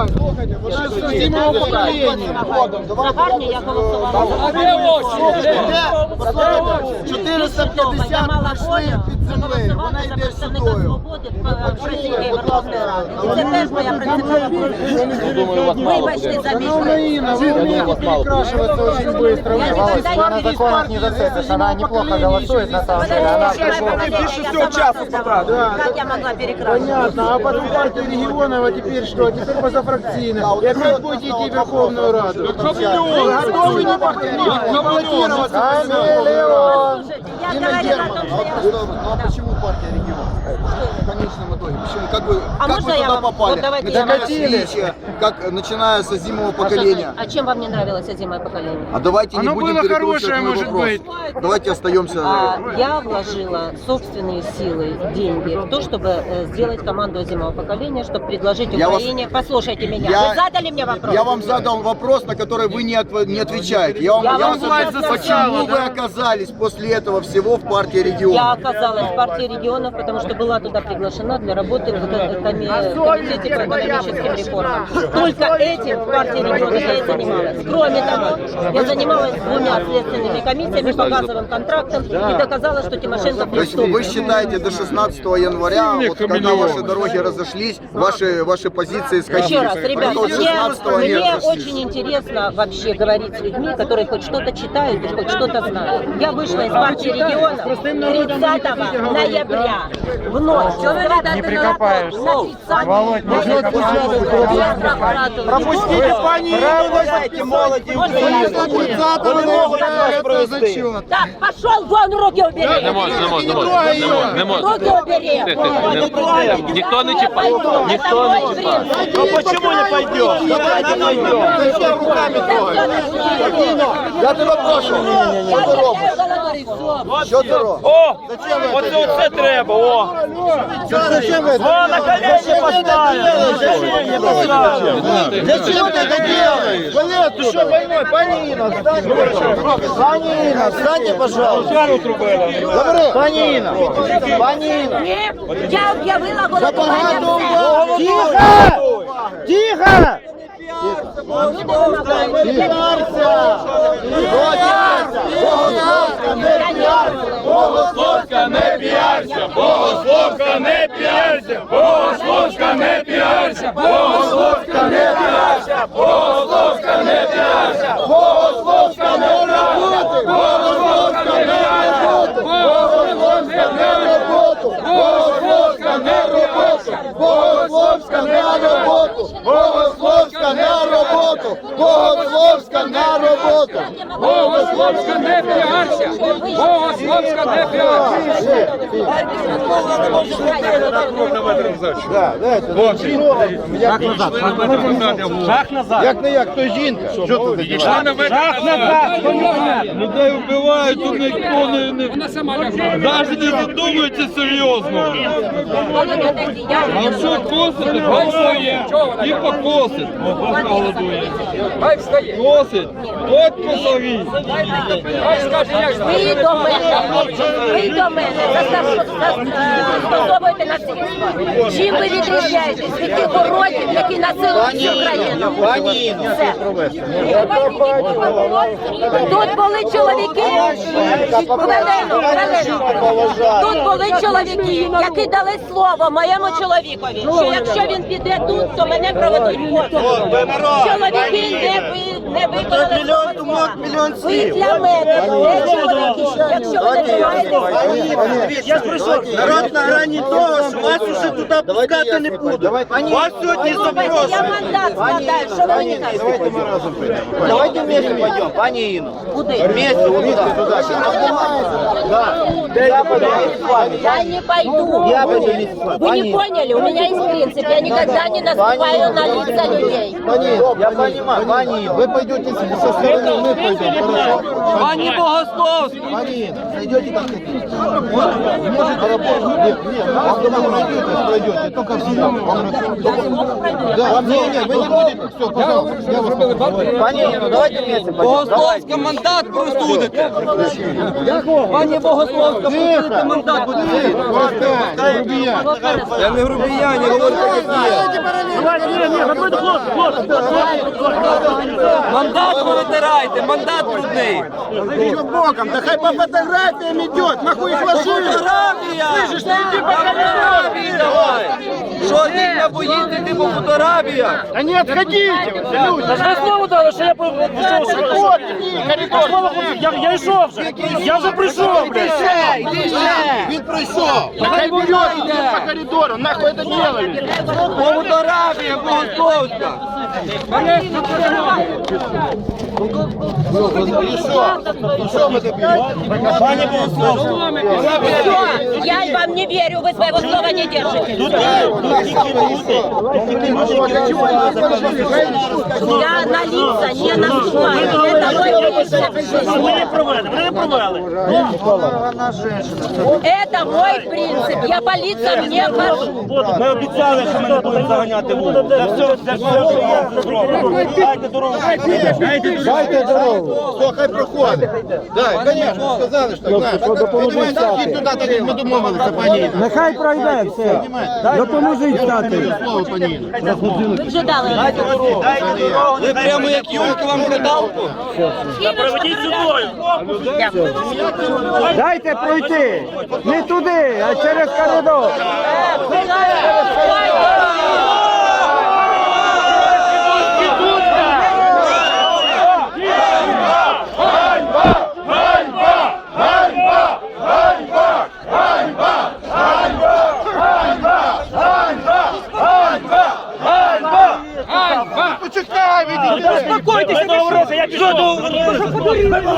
Слухайте, вона з зимового покоління. За гарні я голосувала. Послухайте, 450 пройшли під землею, вона йде сюдою. Це теж моя принципова позиція. Вибачте за мій Украина, вы умеете перекрашиваться очень быстро. Я Вы никогда здесь не из партии зацепишь, она неплохо голосует на самом деле. Она Как я могла перекрасить? Понятно, а потом партия регионов, а теперь что? А теперь позафракцийно. И опять будете идти в Верховную Раду. Вы готовы не баллотироваться? Камелеон! А почему партия регионов? В конечном итоге. Почему? Как вы, А как вы туда вам- попали? вот начиная вам- с Ильича, как начиная с зимового поколения. А чем вам не нравилось зимое поколение? А давайте не Оно будем было перекручивать хорошее, мой может вопрос. быть. Давайте остаемся. А, я вложила собственные силы, деньги в то, чтобы э, сделать команду зимового поколения, чтобы предложить Я вас- Украине. Послушайте меня. Я- Вы задали мне вопрос? Я вам задал вопрос, на который вы не, отв- не отвечаете. Я вам, Я я вам вас засосала, почему да? вы оказались после этого всего в партии Я регионов? оказалась в партии регионов, потому что была туда приглашена для работы в коми- комитете по экономическим реформам. Только этим в партии регионов я и занималась. Кроме того, я занималась двумя следственными комиссиями по газовым контрактам и доказала, что Тимошенко То есть вы преступник. считаете до 16 января, вот когда ваши дороги разошлись, ваши, ваши позиции сходились? Еще раз, ребят, До 16 мне, мне очень интересно вообще говорить с людьми, которые хоть что-то читают и хоть что-то знают. Я вышла из партии регионов 30 ноября в ночь. Не прикопаешься. Володь, не Пропустите пани! Дайте молоді зачет. Так, пошел вон, руки убери! Не можна, не можна, не можна, не можна, не можна. Руки убери! Тихо, тихо, не- Ніхто не чіпає, ніхто не чіпає. Ну почему не пойдем? Давайте Зачем руками трогать? Я тебе прошу. Що ти робиш? Що ти робиш? О! Оце оце треба, о! Зачем ви О, на колені поставили! Колені поставили! Зачем ты это делаешь? Ты что, больной? Пани Инна, встань, Пани Инна, встаньте, пожалуйста. Говори. Пани Инна, Пани Инна. Ні, я об'явила голосування Багато все. Тихо! Тихо! Не допомагайте. Богословська не піарся! Богословська не піарся! Богословська не піарся! Богословська не піарся! Богословська не піарся! Богословська не піарся! Богословська не піарся! Богословська не роботу! Богословська не роботу! Богословська на роботу! Богословська на роботу! Богословська на роботу! Богословська не піарся! Богословська не піарся! Да, да, Шаг назад! Як не як, то жінка. Що ти Шаг назад! Людей вбивають, тут ніхто не, не, навіть не задумується серйозно. А що косить? Голосує. І покосить. Косить. От посовіть. Ви до мене, ви до мене застосовуєте насильство. Чим ви відрізняєтесь від тих уродів, які насилують всю країну? Пані Інна, Все. Тут були чоловіки, хвилину, хвилину. Тут були чоловіки, які дали слово моєму чоловікові, що якщо він піде тут, то мене проведуть позов. Чоловіки не ви не виконали свого слова. Ви для мене не чоловіки, якщо ви не тримаєтесь. Я прошу, народ на грані того, що вас уже туди пускати не буду. Вас сьогодні Слухайте, я мандат складаю, що ви мені кажете? Давайте вместе пойдем, пані Інна. Куди? Вместе, вот туда. Я не пойду. Я пойду вместе с вами. Вы не поняли, у меня есть принцип, я никогда не наступаю на лица людей. Пани, я понимаю, пани, вы пойдете со стороны, мы пойдем, хорошо? Пані Богословський! Пани, зайдете как хотите. Может, может работать? Нет, нет, вам дома пройдете, пройдете, только в зиму. Вам? Да, не, не, вы не будете, все, пожалуйста, я вас. Пани, ну давайте вместе пойдем. Богословська мандат простудите! Пані Богословська Тихо, мандат буде. Я не грубиян, я говорю, як є. Мандат ви витирайте, мандат брудний. Боком? Да хай по фотографиям идет, нахуй их ложи! Фотографія! Слышишь, не иди по Фотографії давай! Що дійсно боїться йти по фотографіях? Да не отходите! вы, люди! Та ж ви слово дали, що я пішов. Вот, иди, коридор! Я, я йшов вже. Я вже прийшов, блядь. Він пройшов. Хай берет, идет по коридору, нахуй это делали! По фотографіях, Богословська! І що? І що ми тобі? Пані Богослов. Все, я вам не верю, вы своего слова не держите. Я на лица не наступаю. Это мой принцип. Ми не провели, ми не провели. Это мой принцип. Я по лицам не хожу. Ми обіцяли, що ми не будемо заганяти вулицю. Це все, це все, що є, це зроблено. Дайте дорогу. Дайте дорогу. Хто хай проходить. Так, звісно, сказали ж так. Піднімайте, йдіть туди, так як ми домовилися, пані Інна. Нехай пройде, все! Допоможіть стати! Слово, пані Інна. Вы вже дали. Ви прямо як Юлька вам гадалку? Проведіть сюдою. Дайте пройти! Не туди, а через коридор! Почекай,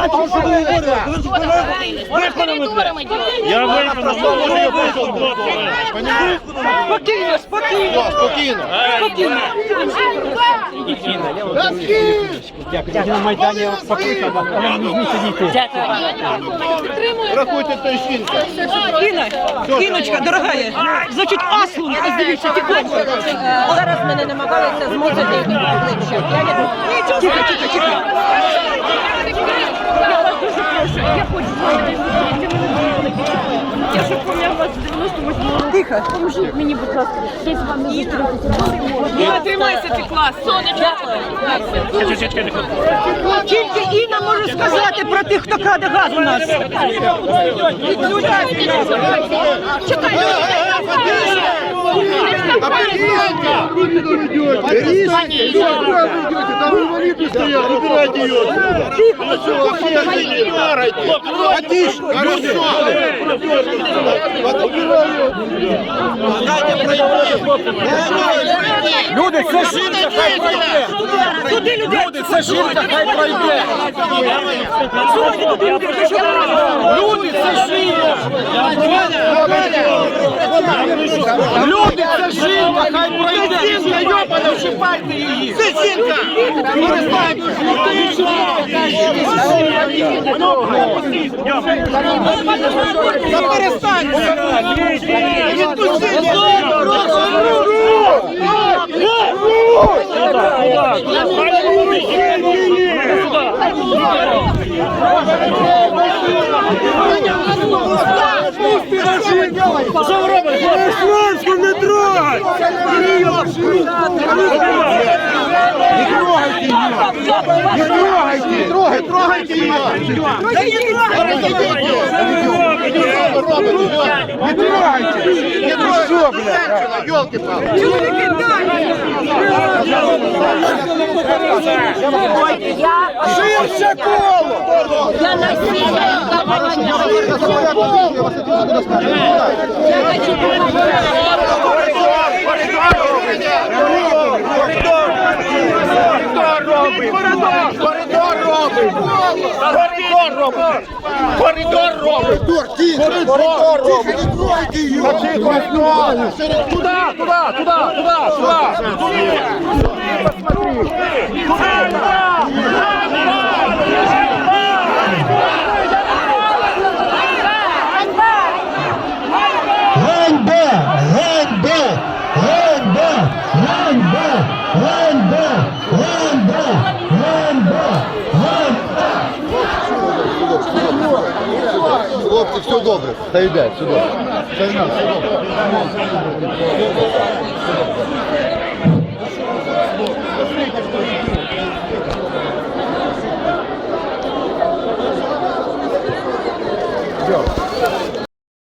бачу, Спокійно, спокійно. Спокійно. Спокійно. Майдані. Рахуйте той стінка. Інна, Іночка, дорога, значить, аслу, здивіться, тікай. Зараз мене намагалися змусити їх обличчя. Тихо, тихо, тихо. Хочу. Я ж вас з 98 Тихо, поможіть мені, будь ласка, десь вам не зустрітися. Тримайся, ти клас, сонечко. Тільки Інна може сказати про тих, хто краде газ у нас. Перестань, там Хорошо! Люди, це жінка, хай пройде! Люди, це жінка, хай пройде! Люди, це жінка! Люди, це жінка, хай пройде! Жінка, йобана, вшипайте її! Це жінка! Та перестаньте! Що ви робите? Ісламську не трогай! Не трогайте її! Не трогайте! Не трогайте! Трогайте її! Не трогайте! Не трогайте! Що, блядь? Йолки палки. Чоловіки, далі! Ширше коло! Я на Коридор робить! Коридор робить! Коридор робить! Коридор робить! Коридор, тихо! Коридор робить! Тихо, не тройте його! Туда, туда, туда, туда, туда! Туда, посмотри! Туда, Хлопці, все добре. Та йде, все добре. Все добре.